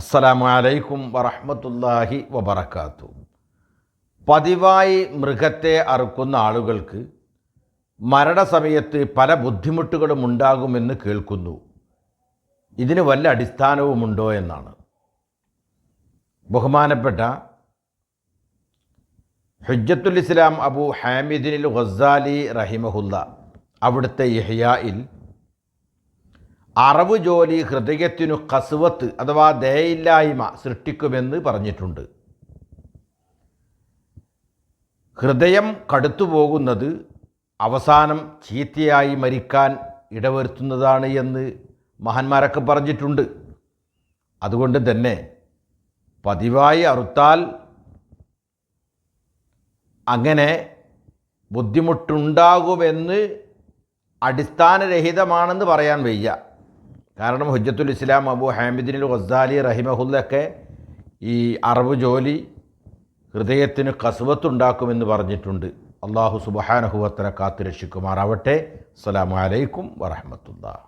അസ്സലാമു അലൈക്കും വറഹമത്തല്ലാഹി വബറകാത്തു. പതിവായി മൃഗത്തെ അറുക്കുന്ന ആളുകൾക്ക് മരണസമയത്ത് പല ബുദ്ധിമുട്ടുകളും ഉണ്ടാകുമെന്ന് കേൾക്കുന്നു. ഇതിന് വല്ല അടിസ്ഥാനവുമുണ്ടോ എന്നാണ്. ബഹുമാനപ്പെട്ട ഹുജ്ജത്തുൽ ഇസ്ലാം അബു ഹാമിദിനിൽ ഗസാലി റഹിമഹുല്ല അവിടുത്തെ ഇഹ്യായിൽ അറവ് ജോലി ഹൃദയത്തിനു കസുവത്ത് അഥവാ ദയയില്ലായ്മ സൃഷ്ടിക്കുമെന്ന് പറഞ്ഞിട്ടുണ്ട്. ഹൃദയം കടുത്തുപോകുന്നത് അവസാനം ചീത്തയായി മരിക്കാൻ ഇടവരുത്തുന്നതാണ് എന്ന് മഹാന്മാരൊക്കെ പറഞ്ഞിട്ടുണ്ട്. അതുകൊണ്ട് തന്നെ പതിവായി അറുത്താൽ അങ്ങനെ ബുദ്ധിമുട്ടുണ്ടാകുമെന്ന് അടിസ്ഥാനരഹിതമാണെന്ന് പറയാൻ വയ്യ. കാരണം ഹുജ്ജത്തുൽ ഇസ്ലാം അബു ഹാമിദിനിൽ ഗസാലി റഹിമഹുല്ലൊക്കെ ഈ അറബ് ജോലി ഹൃദയത്തിന് കസുവത്തുണ്ടാക്കുമെന്ന് പറഞ്ഞിട്ടുണ്ട്. അള്ളാഹു സുബഹാനഹുവത്തര കാത്തുരക്ഷിക്കുമാറാവട്ടെ. അസ്സലാമു അലൈക്കും വറഹമത്തുള്ള